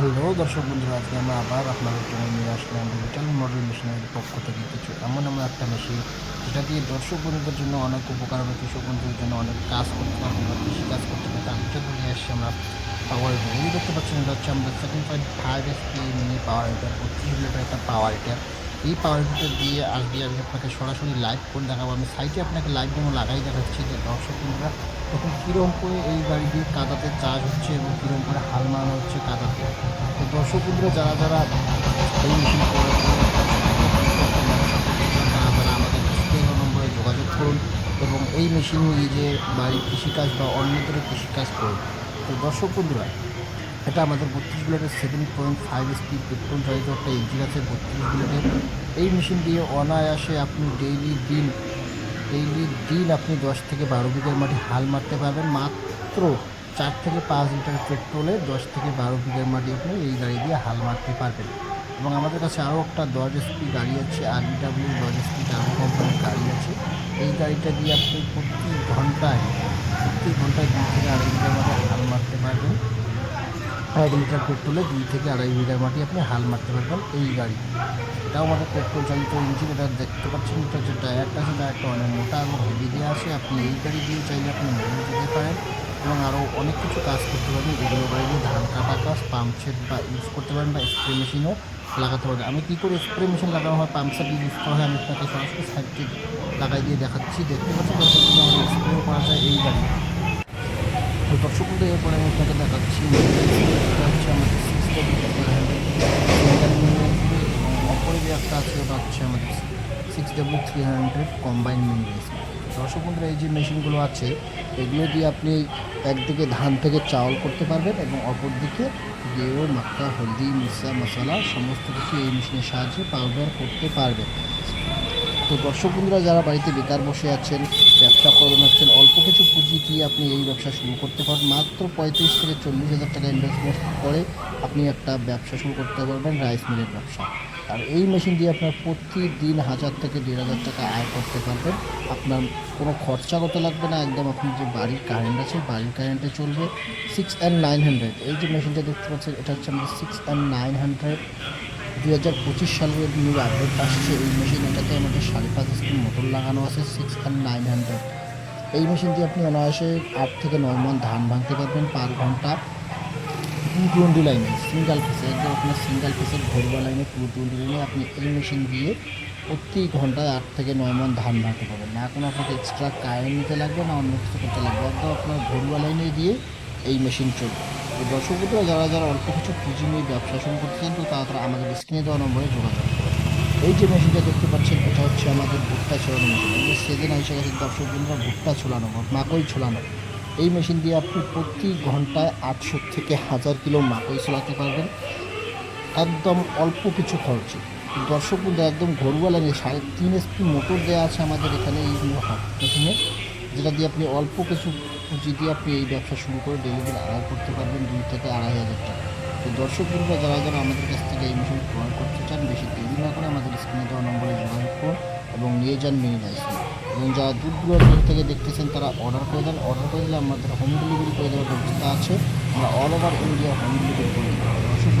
Hello দর্শক বন্ধুরা, আজকে আমরা আবার আপনাদের জন্য নিয়ে আসলাম ডিজিটাল মডেল মেশিনের পক্ষ থেকে কিছু এমন এমন একটা মেশিন যেটা দিয়ে দর্শক বন্ধুদের জন্য অনেক উপকার হবে, কৃষক বন্ধুদের জন্য অনেক কাজ করতে পারবে বা কৃষি কাজ করতে পারবে তার জন্য নিয়ে আসছি আমরা পাওয়ার এই দেখতে পাচ্ছেন, এটা হচ্ছে আমাদের second point five SP mini power heater বত্রিশ লিটার একটা পাওয়ার হিটার এই পাওয়ার হিটার দিয়ে আজকে আমি আপনাকে সরাসরি লাইভ করে দেখাবো। আমি সাইটে আপনাকে লাইভ ডেমো লাগাই দেখাচ্ছি যে দর্শক বন্ধুরা, তখন কীরকম করে এই গাড়ি দিয়ে কাদাতে চার্জ হচ্ছে এবং কীরকম করে হাল মারানো হচ্ছে কাদাতে। তো দর্শক বন্ধুরা, যারা যারা এই মেশিন তারা তারা আমাদের নম্বরে যোগাযোগ করুন এবং এই মেশিন নিয়ে যে বাড়ির কৃষিকাজ বা অন্যদের কৃষিকাজ করুন। তো দর্শক বন্ধুরা এটা আমাদের বত্রিশ ব্লেডের seven point five speed petrol চালিত একটা ইঞ্জিন আছে বত্রিশ ব্লেডের এই মেশিন দিয়ে অনায়াসে আপনি ডেইলি দিন ডেইলি দিন আপনি দশ থেকে বারো বিঘের মাটি হাল মারতে পারবেন। মাত্র চার থেকে পাঁচ লিটার পেট্রোলে দশ থেকে বারো বিঘের মাটি আপনি এই গাড়ি দিয়ে হাল মারতে পারবেন। এবং আমাদের কাছে আরও একটা দশ এসপি গাড়ি আছে আর ডাব্লিউ দশ এসপি টার্বো কোম্পানির গাড়ি আছে। এই গাড়িটা দিয়ে আপনি প্রতি ঘন্টায় প্রতি ঘন্টায় দুই থেকে আড়াই লিটার মাটি হাল মারতে পারবেন এক লিটার পেট্রোলে, দুই থেকে আড়াই লিটার মাটি আপনি হাল মারতে পারবেন এই গাড়ি। এটাও আমাদের পেট্রোল চালিত ইঞ্জিন, এটা দেখতে পাচ্ছেন, এটা যে টায়ারটা আছে টায়ারটা অনেক মোটা এবং হেভি দিয়ে আসে আপনি এই গাড়ি দিয়ে চাইলে আপনি মেরে যেতে পারেন এবং আরও অনেক কিছু কাজ করতে পারবেন এগুলো গাড়ি দিয়ে ধান কাটা কাজ পাম্প সেট বা ইউজ করতে পারেন বা স্প্রে মেশিনও লাগাতে পারেন। আমি কী করে স্প্রে মেশিন লাগানো হয় পাম্প সেট ইউজ করা হয়, আমি আপনাকে সরাসরি সাইডটি লাগাই দিয়ে দেখাচ্ছি। দেখতে পাচ্ছি স্প্রেও করা যায় এই গাড়ি তো দর্শক এরপরে আমি আপনাকে দেখাচ্ছি এটা হচ্ছে আমাদের যে একটা আছে, ওটা হচ্ছে আমাদের six W three hundred combine mini দর্শক বন্ধুরা, এই যে মেশিনগুলো আছে, এগুলো দিয়ে আপনি একদিকে ধান থেকে চাউল করতে পারবেন এবং অপর দিকে গেও মাক্কা, হলদি, মিশা, মশলা, সমস্ত কিছু এই মেশিনের সাহায্যে পাউডার করতে পারবেন। তো দর্শক বন্ধুরা, যারা বাড়িতে বেকার বসে আছেন, ব্যবসা করবেন হচ্ছেন অল্প কিছু পুঁজি দিয়ে আপনি এই ব্যবসা শুরু করতে পারেন। মাত্র পঁয়ত্রিশ থেকে চল্লিশ হাজার টাকা ইনভেস্টমেন্ট করে আপনি একটা ব্যবসা শুরু করতে পারবেন, রাইস মিলের ব্যবসা। আর এই মেশিন দিয়ে আপনার প্রতিদিন হাজার থেকে দেড় হাজার টাকা আয় করতে পারবেন। আপনার কোনো খরচা করতে লাগবে না, একদম আপনি যে বাড়ির কারেন্ট আছে, বাড়ির কারেন্টে চলবে। সিক্স অ্যান্ড নাইন হান্ড্রেড এই যে মেশিনটা দেখতে পাচ্ছেন, এটা হচ্ছে আমাদের সিক্স অ্যান্ড নাইন হান্ড্রেড দুই হাজার পঁচিশ সালের নিউ আপডেট আসছে। এই মেশিন এটাতে আমাদের সাড়ে পাঁচ স্পিন মোটর লাগানো আছে সিক্স অ্যান্ড নাইন হান্ড্রেড এই মেশিন দিয়ে আপনি অনায়াসে আট থেকে নয় মন ধান ভাঙতে পারবেন পার ঘণ্টা। টু টোয়েন্টি লাইনে সিঙ্গেল ফেসে একদম আপনার সিঙ্গেল ফেসের ঘরুয়া লাইনে টু টোয়েন্টি লাইনে আপনি এই মেশিন দিয়ে প্রতি ঘন্টায় আট থেকে নয় মন ধান ভাঙতে পারবেন। না কোনো আপনাকে এক্সট্রা কারেন্ট নিতে লাগবে, না অন্য কিছু করতে লাগবে। একদম আপনার ঘরুয়া লাইনে দিয়ে এই মেশিন চলবে। তো দর্শক বন্ধুরা, যারা যারা অল্প কিছু পুঁজি নিয়ে ব্যবসা শুরু করতে চান, তো তারা তারা আমাদের স্ক্রিনে দেওয়া নম্বরে যোগাযোগ এই যে মেশিনটা দেখতে পাচ্ছেন, এটা হচ্ছে আমাদের ভুট্টা ছোলানো মেশিন সেদিন এসে গেছে দর্শক বন্ধুরা, ভুট্টা ছোলানো মাকই ছোলানো। এই মেশিন দিয়ে আপনি প্রতি ঘন্টায় আটশো থেকে হাজার কিলো মাকই ছোলাতে পারবেন। একদম অল্প কিছু খরচে। দর্শক বন্ধু একদম ঘরুয়া লাগে সাড়ে তিন এসপি মোটর দেওয়া আছে আমাদের এখানে এই মেশিনে যেটা দিয়ে আপনি অল্প কিছু দিয়ে আপনি এই ব্যবসা শুরু করে ডেলি দিন আড়াই করতে পারবেন, দুই থেকে আড়াই হাজার টাকা। তো দর্শক বন্ধুরা, যারা যারা আমাদের কাছ থেকে এই মেশিন ক্রয় করতে চান, বেশি দেরি না করে আমাদের স্ক্রিনে দেওয়া নম্বরে যোগাযোগ করুন এবং নিয়ে যান মিনি লাইসেন্স এবং যারা দূর দূরান্ত থেকে দেখতেছেন, তারা অর্ডার করে দেন। অর্ডার করে দিলে আমাদের হোম ডেলিভারি করে দেওয়ার ব্যবস্থা আছে। আমরা all over India home delivery করে দেবো। দর্শক